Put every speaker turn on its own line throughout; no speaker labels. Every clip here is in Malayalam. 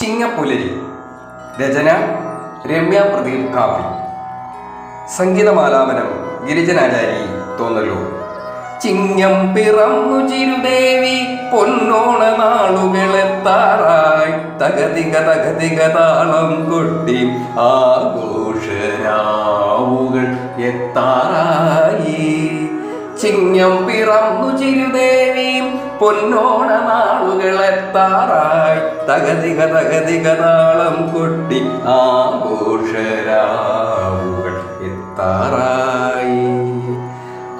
ചിങ്ങപ്പുലരി രചന രമ്യ പ്രദീപ് കാപ്പി. സംഗീതമാലാപനം ഗിരിജനാചാരി തോന്നലൂർ ചിങ്ങം പിറന്നു ചിരുദേവി പൊന്നോണ നാളുകളെത്താറായി തകതിക തകതിക താളം കൊട്ടി ആഘോഷരാവുകൾ എത്താറായി. ചിങ്ങം പിറന്നു ചിരുദേവി പൊന്നോണ നാളുകളെത്താറായി തകതിക തകതിക താളം കൊട്ടി ആഘോഷരാവുകൾ എത്താറായി.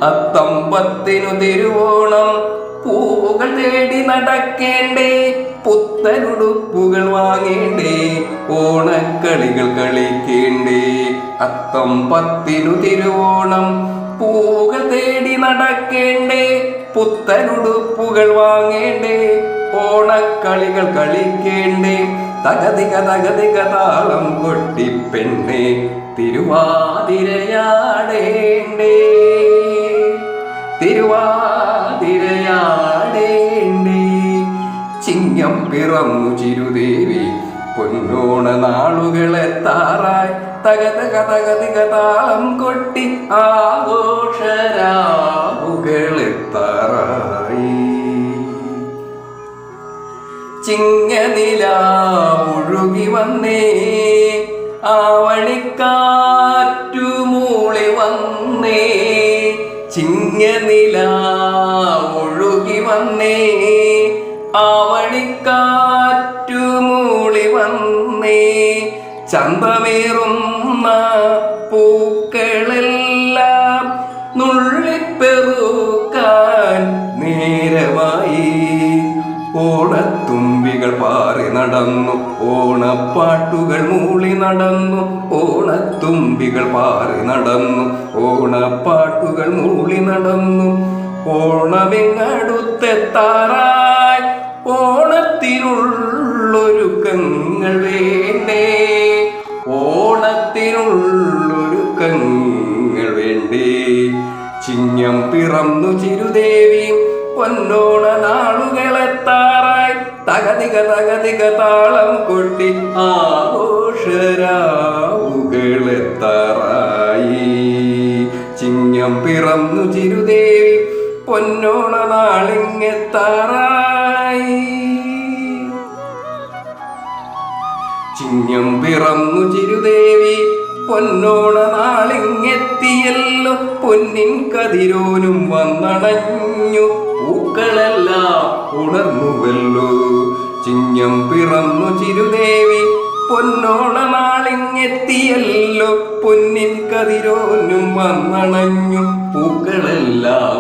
അത്തമ്പത്തിനു തിരുവോണം പൂവുകൾ തേടി നടക്കേണ്ടേ പുത്തനുടുപ്പുകൾ വാങ്ങേണ്ടേ ഓണക്കളികൾ കളിക്കേണ്ടേ. അത്തം പത്തിനു തിരുവോണം പൂവുകൾ തേടി നടക്കേണ്ടേ? പുത്തനുടുപ്പുകൾ വാങ്ങേണ്ടേ? ഓണക്കളികൾ കളിക്കേണ്ടേ? തകതിക തകതിക താളം കൊട്ടി പെണ്ണെ തിരുവാതിരയാടേണ്ടേ? തിരുവാതിരയാടേണ്ടേ? ചിങ്ങം പിറന്നു ചിരുദേവി പൊന്നോണ നാളുകളെത്താറായി തകതക കഥകതി താളം കൊട്ടി ആഘോഷരാവുകളെത്താറായി ചിങ്ങനില മുഴുകി വന്നേ ആവണിക്കാറ്റു മൂളി വന്നേ. ചിങ്ങനില മുഴുകി വന്നേ ആവണിക്കാറ്റു മൂളി വന്നേ. ചന്തമേറുന്ന പൂക്കളെല്ലാം നുള്ളിപ്പെറുക്കാൻ നേരമായി. ഓണത്തുമ്പികൾ പാറി നടന്നു ഓണപ്പാട്ടുകൾ മൂളി നടന്നു ഓണത്തുമ്പികൾ പാറി നടന്നു ഓണപ്പാട്ടുകൾ മൂളി നടന്നു. ഓണമെങ്ങടുത്തെത്താറായി ഓണത്തിനുള്ളൊരുക്കങ്ങൾ ചിരുദേവി പൊന്നോണ നാളുകളെത്താറായി തകതിക തകതിക താളം കൊട്ടി ആഘോഷരാവുകളെത്താറായി ചിങ്ങം പിറന്നു ചിരുദേവി പൊന്നോണ നാളിങ്ങെത്താറായി ചിങ്ങം പിറന്നു ചിരുദേവി പൊന്നോണ നാളിങ്ങെത്തിയല്ലോ പൊന്നിൻ കതിരോനും വന്നണഞ്ഞു. പൂക്കളെല്ലാം ഉണർന്നുവല്ലോ. ചിഞ്ഞം പിറന്നു ചിരുദേവി പൊന്നോണമാളിങ്ങെത്തിയല്ലോ പൊന്നിൻ കതിരോനും വന്നണഞ്ഞു. പൂക്കളെല്ലാം